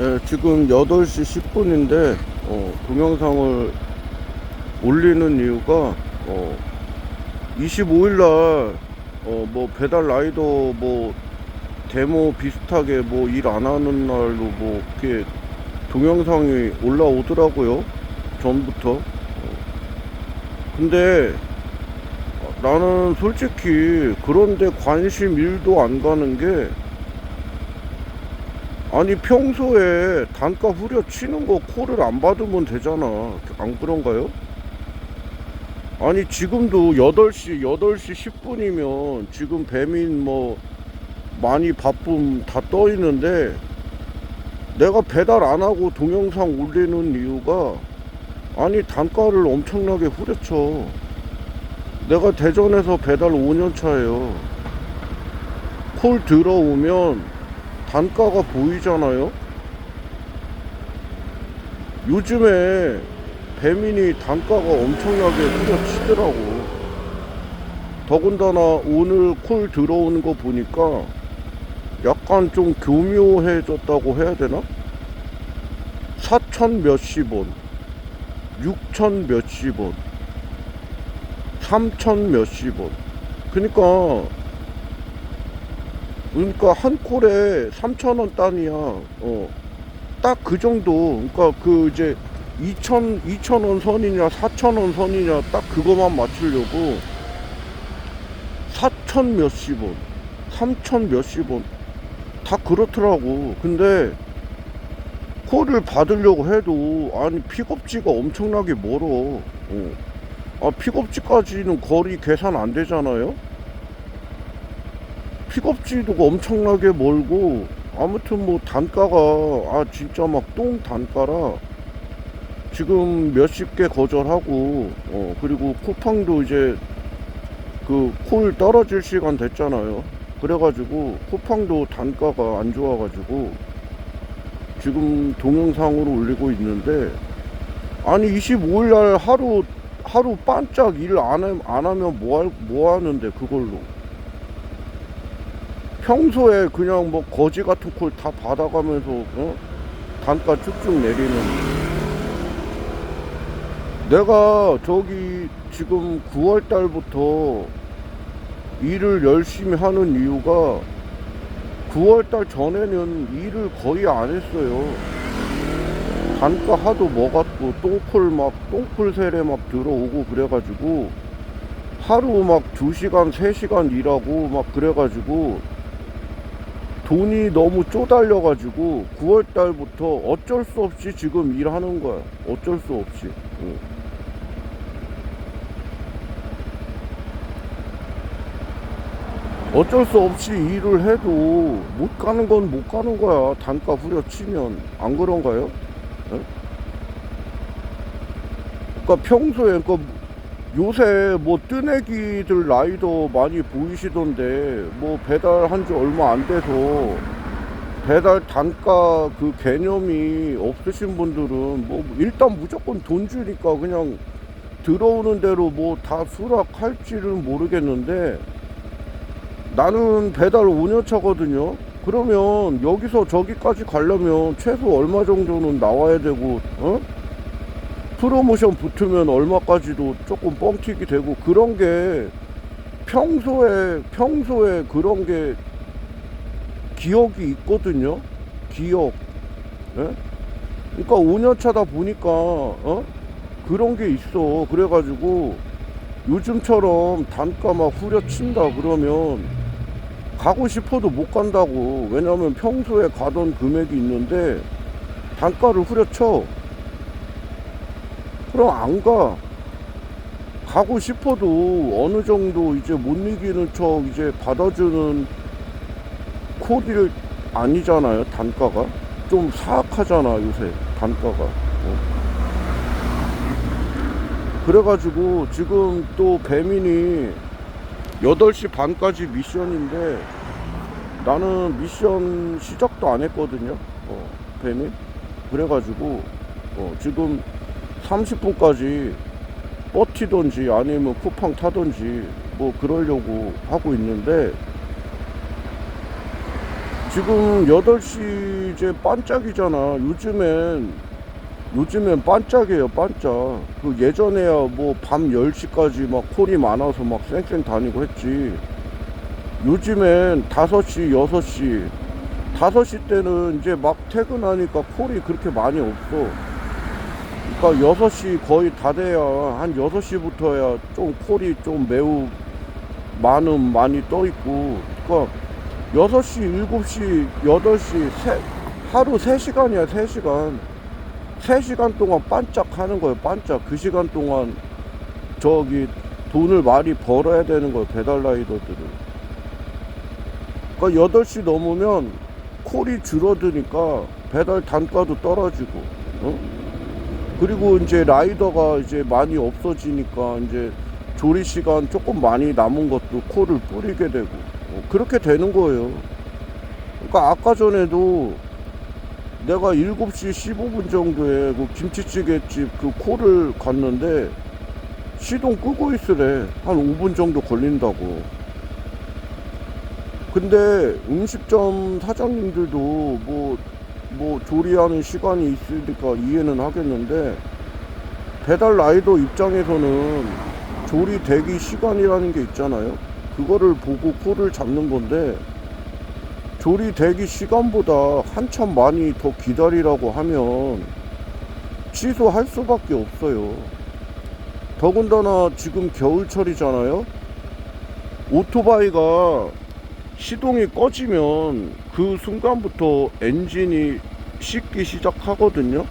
예, 지금 8시 10분인데 어, 동영상을 올리는 이유가 어, 25일날 어, 뭐 배달 라이더 뭐 데모 비슷하게 뭐 일 안 하는 날로 뭐 이렇게 동영상이 올라오더라고요 전부터 어. 근데 나는 솔직히 그런데 관심 1도 안 가는 게 아니 평소에 단가 후려치는 거 콜을 안 받으면 되잖아. 안 그런가요? 아니 지금도 8시 8시 10분이면 지금 배민 뭐 많이 바쁨 다 떠 있는데 내가 배달 안 하고 동영상 올리는 이유가 아니 단가를 엄청나게 후려쳐. 내가 대전에서 배달 5년 차예요. 콜 들어오면 단가가 보이잖아요. 요즘에 배민이 단가가 엄청나게 후려치더라고. 더군다나 오늘 콜 들어오는 거 보니까 약간 좀 교묘해졌다고 해야 되나? 4천 몇십 원, 6천 몇십 원, 3천 몇십 원. 그러니까 그러니까 한 콜에 3,000원 단위야. 어. 딱 그 정도. 그러니까 그 이제 2,000, 2,000원 선이냐, 4,000원 선이냐, 딱 그거만 맞추려고 4,000 몇십 원, 3,000 몇십 원. 다 그렇더라고. 근데 콜을 받으려고 해도, 아니, 픽업지가 엄청나게 멀어. 어. 아, 픽업지까지는 거리 계산 안 되잖아요? 픽업지도가 엄청나게 멀고 아무튼 뭐 단가가 아 진짜 막 똥 단가라 지금 몇십 개 거절하고 어 그리고 쿠팡도 이제 그 콜 떨어질 시간 됐잖아요. 그래가지고 쿠팡도 단가가 안 좋아가지고 지금 동영상으로 올리고 있는데 아니 25일날 하루 하루 반짝 일안안 하면 뭐, 할, 뭐 하는데 그걸로 평소에 그냥 뭐 거지 같은 콜다 받아가면서 어? 단가 쭉쭉 내리는 내가 저기 지금 9월 달부터 일을 열심히 하는 이유가 9월 달 전에는 일을 거의 안 했어요. 단가 하도 먹었고 똥콜 막 똥콜 세례 막 들어오고 그래가지고 하루 막 2시간 3시간 일하고 막 그래가지고 돈이 너무 쪼달려가지고 9월 달부터 어쩔 수 없이 지금 일하는 거야. 어쩔 수 없이. 응. 어쩔 수 없이 일을 해도 못 가는 건 못 가는 거야. 단가 후려치면 안 그런가요? 응? 그러니까 평소에 그러니까 요새 뭐 뜨내기들 라이더 많이 보이시던데 뭐 배달한 지 얼마 안 돼서 배달 단가 그 개념이 없으신 분들은 뭐 일단 무조건 돈 주니까 그냥 들어오는 대로 뭐 다 수락할지는 모르겠는데 나는 배달 5년 차거든요. 그러면 여기서 저기까지 가려면 최소 얼마 정도는 나와야 되고 어? 프로모션 붙으면 얼마까지도 조금 뻥튀기 되고 그런 게 평소에 평소에 그런 게 기억이 있거든요. 기억. 예? 그러니까 5년 차다 보니까 어? 그런 게 있어. 그래가지고 요즘처럼 단가 막 후려친다 그러면 가고 싶어도 못 간다고. 왜냐면 평소에 가던 금액이 있는데 단가를 후려쳐. 그럼 안 가. 가고 싶어도 어느 정도 이제 못 이기는 척 이제 받아주는 코디를 아니잖아요, 단가가. 좀 사악하잖아, 요새, 단가가. 어. 그래가지고 지금 또 배민이 8시 반까지 미션인데 나는 미션 시작도 안 했거든요, 어, 배민. 그래가지고 어, 지금 30분까지 버티던지 아니면 쿠팡 타던지 뭐 그러려고 하고 있는데 지금 8시 이제 반짝이잖아. 요즘엔, 요즘엔 반짝이에요, 반짝. 그 예전에야 뭐 밤 10시까지 막 콜이 많아서 막 쌩쌩 다니고 했지. 요즘엔 5시, 6시, 5시 때는 이제 막 퇴근하니까 콜이 그렇게 많이 없어. 그러니까 6시 거의 다 돼야 한 6시부터야 좀 콜이 좀 매우 많음 많이 떠 있고. 그러니까 6시, 7시, 8시 세, 하루 3시간이야 3시간. 3시간 동안 반짝 하는 거예요 반짝. 그 시간 동안 저기 돈을 많이 벌어야 되는 거예요 배달 라이더들은. 그러니까 8시 넘으면 콜이 줄어드니까 배달 단가도 떨어지고 어? 그리고 이제 라이더가 이제 많이 없어지니까 이제 조리 시간 조금 많이 남은 것도 콜을 뿌리게 되고 어, 그렇게 되는 거예요. 그러니까 아까 전에도 내가 7시 15분 정도에 그 김치찌개집 그 콜을 갔는데 시동 끄고 있으래. 한 5분 정도 걸린다고. 근데 음식점 사장님들도 뭐, 뭐 조리하는 시간이 있으니까 이해는 하겠는데 배달 라이더 입장에서는 조리 대기 시간이라는 게 있잖아요. 그거를 보고 콜을 잡는 건데 조리 대기 시간보다 한참 많이 더 기다리라고 하면 취소할 수밖에 없어요. 더군다나 지금 겨울철이잖아요. 오토바이가 시동이 꺼지면 그 순간부터 엔진이 씻기 시작하거든요.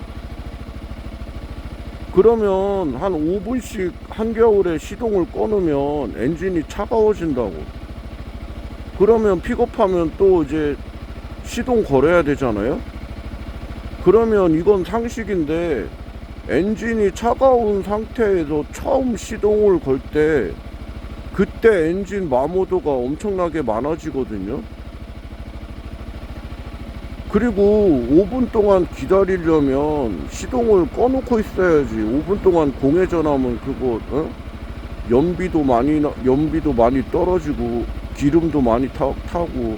그러면 한 5분씩 한겨울에 시동을 꺼놓으면 엔진이 차가워진다고. 그러면 픽업하면 또 이제 시동 걸어야 되잖아요. 그러면 이건 상식인데 엔진이 차가운 상태에서 처음 시동을 걸 때 그때 엔진 마모도가 엄청나게 많아지거든요. 그리고 5분 동안 기다리려면 시동을 꺼놓고 있어야지. 5분 동안 공회전하면 그거 어? 연비도 많이 나- 연비도 많이 떨어지고 기름도 많이 타, 타고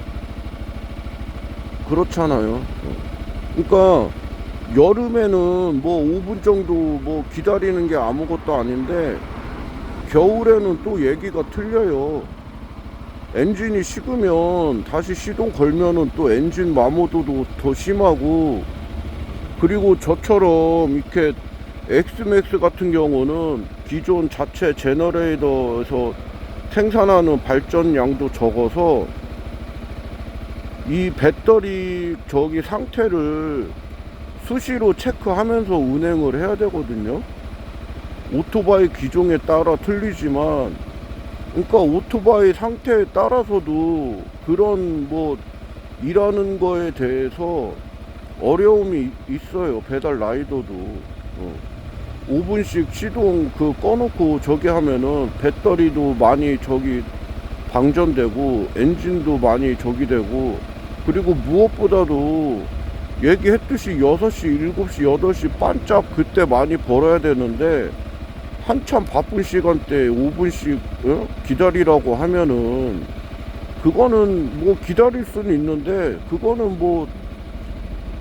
그렇잖아요. 어. 그러니까 여름에는 뭐 5분 정도 뭐 기다리는 게 아무것도 아닌데 겨울에는 또 얘기가 틀려요. 엔진이 식으면 다시 시동 걸면은 또 엔진 마모도도 더 심하고 그리고 저처럼 이렇게 엑스맥스 같은 경우는 기존 자체 제너레이터에서 생산하는 발전량도 적어서 이 배터리 저기 상태를 수시로 체크하면서 운행을 해야 되거든요. 오토바이 기종에 따라 틀리지만 그러니까 오토바이 상태에 따라서도 그런 뭐 일하는 거에 대해서 어려움이 있어요. 배달 라이더도. 어. 5분씩 시동 그 꺼놓고 저기 하면은 배터리도 많이 저기 방전되고 엔진도 많이 저기 되고 그리고 무엇보다도 얘기했듯이 6시, 7시, 8시 반짝 그때 많이 벌어야 되는데 한참 바쁜 시간대에 5분씩 어? 기다리라고 하면은 그거는 뭐 기다릴 수는 있는데 그거는 뭐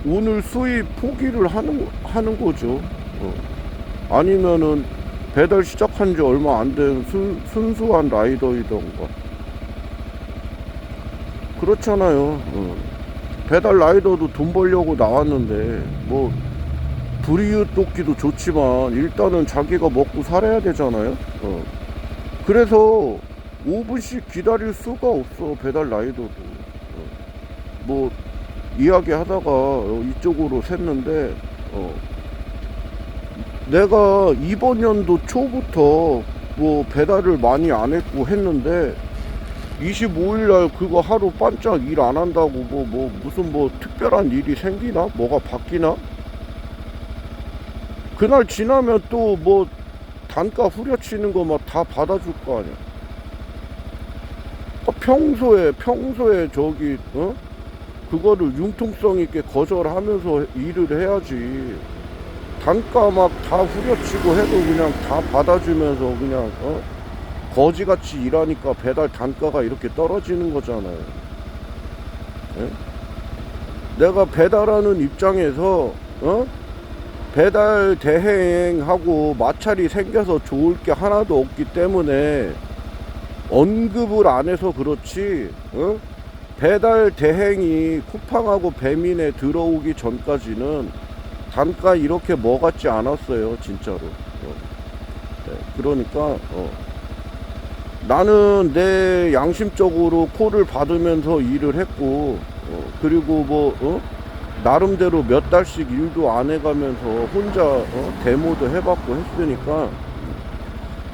오늘 수입 포기를 하는 하는 거죠. 어. 아니면은 배달 시작한 지 얼마 안 된 순수한 라이더이던가 그렇잖아요. 어. 배달 라이더도 돈 벌려고 나왔는데 뭐 불이웃 돕기도 좋지만 일단은 자기가 먹고 살아야 되잖아요. 어. 그래서 5분씩 기다릴 수가 없어 배달 라이더도. 어. 뭐 이야기 하다가 어, 이쪽으로 샜는데 어. 내가 이번 연도 초부터 뭐 배달을 많이 안 했고 했는데 25일 날 그거 하루 반짝 일 안 한다고 뭐 뭐 무슨 뭐 특별한 일이 생기나 뭐가 바뀌나 그날 지나면 또 뭐 단가 후려치는 거 막 다 받아줄 거 아니야. 어, 평소에 평소에 저기 어 그거를 융통성 있게 거절하면서 일을 해야지. 단가 막 다 후려치고 해도 그냥 다 받아주면서 그냥 어 거지같이 일하니까 배달 단가가 이렇게 떨어지는 거잖아요. 예? 내가 배달하는 입장에서 어? 배달 대행하고 마찰이 생겨서 좋을 게 하나도 없기 때문에 언급을 안 해서 그렇지 어? 배달 대행이 쿠팡하고 배민에 들어오기 전까지는 단가 이렇게 먹었지 않았어요 진짜로 어. 네, 그러니까 어. 나는 내 양심적으로 콜을 받으면서 일을 했고 어, 그리고 뭐 어? 나름대로 몇 달씩 일도 안 해가면서 혼자 어? 데모도 해봤고 했으니까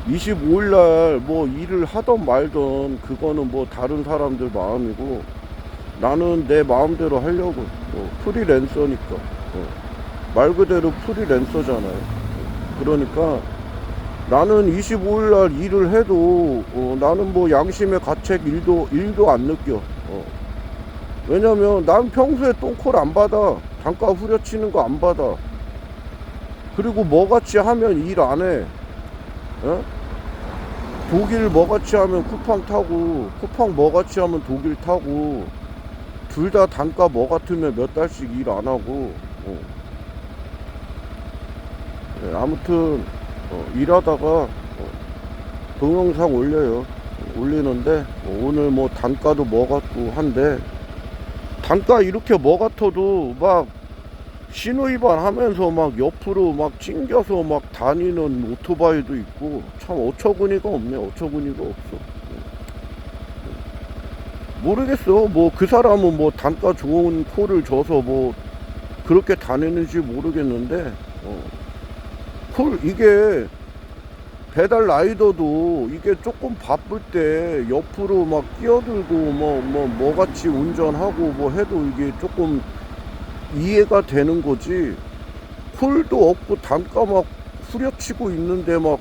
25일 날 뭐 일을 하던 말던 그거는 뭐 다른 사람들 마음이고 나는 내 마음대로 하려고 어, 프리랜서니까 어, 말 그대로 프리랜서잖아요 그러니까 나는 25일 날 일을 해도 어, 나는 뭐 양심의 가책 일도 일도 안 느껴 어. 왜냐면 난 평소에 똥콜 안 받아 단가 후려치는 거 안 받아 그리고 뭐같이 하면 일 안해 어? 독일 뭐같이 하면 쿠팡 타고 쿠팡 뭐같이 하면 독일 타고 둘 다 단가 뭐 같으면 몇 달씩 일 안 하고 어. 네, 아무튼 어, 일하다가 어, 동영상 올려요 올리는데 어, 오늘 뭐 단가도 뭐 같고 한데 단가 이렇게 뭐 같아도 막 신호 위반 하면서 막 옆으로 막 찡겨서 막 다니는 오토바이도 있고 참 어처구니가 없네 어처구니가 없어 모르겠어 뭐 그 사람은 뭐 단가 좋은 콜을 줘서 뭐 그렇게 다니는지 모르겠는데 어. 콜 이게 배달 라이더도 이게 조금 바쁠 때 옆으로 막 끼어들고 뭐뭐뭐 같이 운전하고 뭐 해도 이게 조금 이해가 되는 거지. 콜도 없고 단가 막 후려치고 있는데 막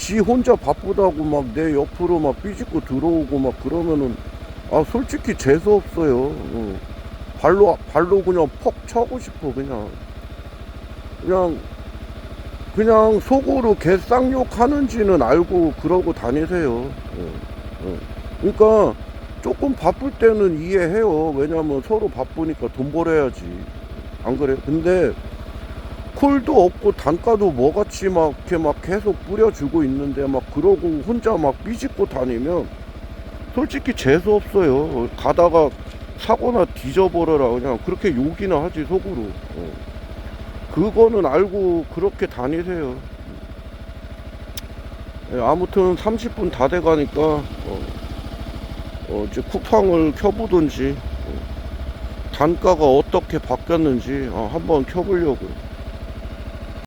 지 혼자 바쁘다고 막 내 옆으로 막 삐짓고 들어오고 막 그러면은 아 솔직히 재수 없어요. 어. 발로 발로 그냥 퍽 차고 싶어 그냥. 그냥 그냥 속으로 개쌍욕 하는지는 알고 그러고 다니세요. 어, 어. 그러니까 조금 바쁠 때는 이해해요. 왜냐면 서로 바쁘니까 돈 벌어야지. 안 그래? 근데 콜도 없고 단가도 뭐같이 막 이렇게 막 계속 뿌려주고 있는데 막 그러고 혼자 막 삐짓고 다니면 솔직히 재수 없어요. 가다가 사고나 뒤져버려라 그냥 그렇게 욕이나 하지 속으로. 어. 그거는 알고 그렇게 다니세요. 예, 아무튼 30분 다 돼가니까 어, 어, 이제 쿠팡을 켜보든지 어, 단가가 어떻게 바뀌었는지 어, 한번 켜보려고요.